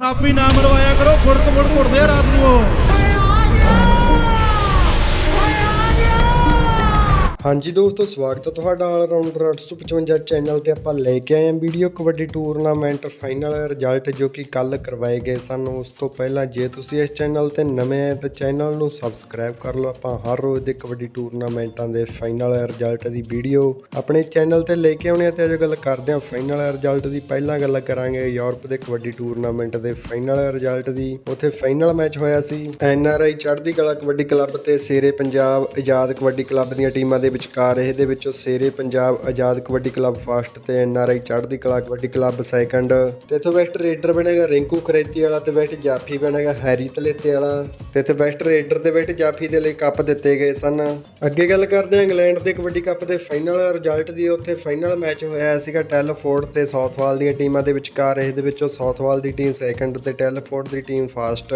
ਥਾਪੀ ਨਾਮ ਮਰਵਾਇਆ ਕਰੋ ਫੁੜਕ ਫੁੜਕ ਉੱਠਦੇ ਆ ਰਾਤ ਨੂੰ ਹਾਂਜੀ ਦੋਸਤੋ, ਸਵਾਗਤ ਹੈ ਤੁਹਾਡਾ ਆਲ ਰਾਉਂਡਰ 855 ਚੈਨਲ ਤੇ ਆਪਾਂ ਲੈ ਕੇ ਆਏ ਹਾਂ video kabaddi tournament final result ਜੋ ਕਿ ਕੱਲ ਕਰਵਾਏ ਗਏ ਸਨ। ਉਸ ਤੋਂ ਪਹਿਲਾਂ ਜੇ ਤੁਸੀਂ ਇਸ ਚੈਨਲ ਤੇ ਨਵੇਂ ਆਏ ਤਾਂ ਚੈਨਲ ਨੂੰ ਸਬਸਕ੍ਰਾਈਬ ਕਰ ਲਓ। ਆਪਾਂ ਹਰ ਰੋਜ਼ ਦੇ ਕਬੱਡੀ ਟੂਰਨਾਮੈਂਟਾਂ ਦੇ ਫਾਈਨਲ ਰਿਜ਼ਲਟ ਦੀ ਵੀਡੀਓ ਆਪਣੇ ਚੈਨਲ ਤੇ ਲੈ ਕੇ ਆਉਣੇ ਆ ਤੇ ਅੱਜ ਗੱਲ ਕਰਦੇ ਹਾਂ ਫਾਈਨਲ ਰਿਜ਼ਲਟ ਦੀ। ਪਹਿਲਾਂ ਗੱਲ ਕਰਾਂਗੇ ਯੂਰਪ ਦੇ ਕਬੱਡੀ ਟੂਰਨਾਮੈਂਟ ਦੇ ਫਾਈਨਲ ਰਿਜ਼ਲਟ ਦੀ। ਉੱਥੇ ਫਾਈਨਲ ਮੈਚ ਹੋਇਆ ਸੀ। ਐਨਆਰਆਈ ਚੜ੍ਹਦੀ ਕਲਾ ਕਬੱਡੀ ਕਲੱਬ ਤੇ ਸੇਰੇ ਪੰਜਾਬ ਆਜ਼ਾਦ ਕਬੱਡੀ ਕਲੱਬ ਦੀਆਂ ਟੀਮਾਂ ਦੇ ਵਿਚਕਾਰ ਇਹਦੇ ਵਿੱਚੋਂ ਸੇਰੇ ਪੰਜਾਬ ਆਜ਼ਾਦ ਕਬੱਡੀ ਕਲੱਬ ਫਸਟ ਤੇ NRI Chardi Kala kabaddi club second ਤੇ ਇੱਥੋਂ ਬੈਸਟ ਰੇਡਰ ਬਣੇਗਾ ਰਿੰਕੂ ਖਰੇਤੀ ਵਾਲਾ ਤੇ ਬੈਸਟ ਜਾਫੀ ਬਣੇਗਾ ਹੈਰੀ ਤਲੇਤੇ ਵਾਲਾ ਤੇ ਇੱਥੇ ਬੈਸਟ ਰੇਡਰ ਤੇ ਬੈਸਟ ਜਾਫੀ ਦੇ ਲਈ ਕੱਪ ਦਿੱਤੇ ਗਏ ਸਨ। ਅੱਗੇ ਗੱਲ ਕਰਦੇ ਹਾਂ ਇੰਗਲੈਂਡ ਦੇ ਕਬੱਡੀ ਕੱਪ ਦੇ ਫਾਈਨਲ ਰਿਜ਼ਲਟ ਦੀ। ਉੱਥੇ ਫਾਈਨਲ ਮੈਚ ਹੋਇਆ ਸੀਗਾ ਟੈਲਫੋਰਡ ਤੇ ਸਾਊਥਵਾਲ ਦੀਆਂ ਟੀਮਾਂ ਦੇ ਵਿਚਕਾਰ। ਇਹਦੇ ਵਿੱਚੋਂ ਸਾਊਥਵਾਲ ਦੀ ਟੀਮ ਸੈਕੰਡ ਤੇ ਟੈਲਫੋਰਡ ਦੀ ਟੀਮ ਫਸਟ।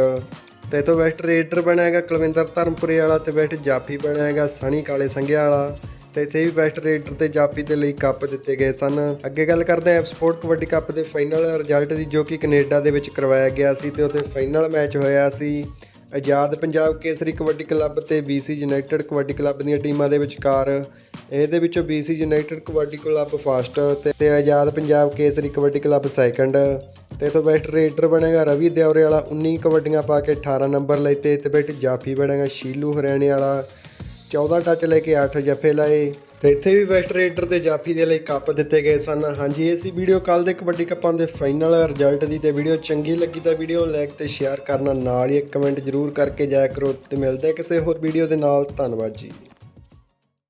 ਤੇ ਇਥੋਂ ਬੈਸਟ ਰੇਡਰ ਬਣਿਆ ਹੈਗਾ ਕੁਲਵਿੰਦਰ ਧਰਮਪੁਰੇ ਵਾਲਾ ਤੇ ਵੈਸਟ ਜਾਫੀ ਬਣਿਆ ਹੈਗਾ ਸਣੀ ਕਾਲੇ ਸੰਘਿਆ ਵਾਲਾ। ਤੇ ਇੱਥੇ ਵੀ ਬੈਸਟ ਰੇਡਰ ਤੇ ਜਾਫੀ ਦੇ ਲਈ ਕੱਪ ਦਿੱਤੇ ਗਏ ਸਨ। ਅੱਗੇ ਗੱਲ ਕਰਦੇ ਹਾਂ ਸਪੋਰਟ ਕਬੱਡੀ ਕੱਪ ਦੇ ਫਾਈਨਲ ਰਿਜ਼ਲਟ ਦੀ ਜੋ ਕਿ ਕੈਨੇਡਾ ਦੇ ਵਿੱਚ ਕਰਵਾਇਆ ਗਿਆ ਸੀ ਤੇ ਉੱਥੇ ਫਾਈਨਲ ਮੈਚ ਹੋਇਆ ਸੀ। ਆਜ਼ਾਦ ਪੰਜਾਬ ਕੇਸਰੀ ਕਬੱਡੀ ਕਲੱਬ ਤੇ BC ਯੂਨਾਈਟਿਡ ਕਬੱਡੀ ਕਲੱਬ ਦੀਆਂ ਟੀਮਾਂ ਦੇ ਵਿਚਕਾਰ, ਇਹਦੇ ਵਿੱਚੋਂ BC united kabaddi club first ਤੇ ਤੇ ਆਜ਼ਾਦ ਪੰਜਾਬ ਕੇਸਰੀ ਕਬੱਡੀ ਕਲੱਬ ਸੈਕੰਡ ਤੇ ਤੋਂ ਬੈਸਟ ਰੇਡਰ ਬਣੇਗਾ ਰਵੀ ਦਿਉਰੇ ਵਾਲਾ 19 ਕਬੱਡੀਆਂ ਪਾ ਕੇ 18 ਨੰਬਰ ਲਏ ਤੇ ਤੇ ਬੈਸਟ ਜਾਫੀ ਬਣੇਗਾ ਸ਼ੀਲੂ ਹਰਿਆਣੇ ਵਾਲਾ 14 ਟੱਚ ਲੈ ਕੇ 8 ਜੱਫੇ ਲਾਏ। ਤੇ ਇੱਥੇ ਵੀ ਵੈਸਟ ਰੇਡਰ ਤੇ ਜਾਫੀ ਦੇ ਲਈ ਕੱਪ ਦਿੱਤੇ ਗਏ ਸਨ। ਹਾਂਜੀ, ਇਹ ਸੀ ਵੀਡੀਓ। ਕੱਲ ਦੇ ਕਬੱਡੀ ਕੱਪਾਂ ਦੇ ਫਾਈਨਲ ਰਿਜ਼ਲਟ ਦੀ ਤੇ ਵੀਡੀਓ ਚੰਗੀ ਲੱਗੀ ਤਾਂ ਵੀਡੀਓ ਨੂੰ ਲਾਈਕ ਤੇ ਸ਼ੇਅਰ ਕਰਨਾ ਨਾਲ ਹੀ ਇੱਕ ਕਮੈਂਟ ਜ਼ਰੂਰ ਕਰਕੇ ਜਾਇਆ ਕਰੋ ਤੇ ਮਿਲਦੇ ਕਿਸੇ ਹੋਰ ਵੀਡੀਓ ਦੇ ਨਾਲ। ਧੰਨਵਾਦ ਜੀ।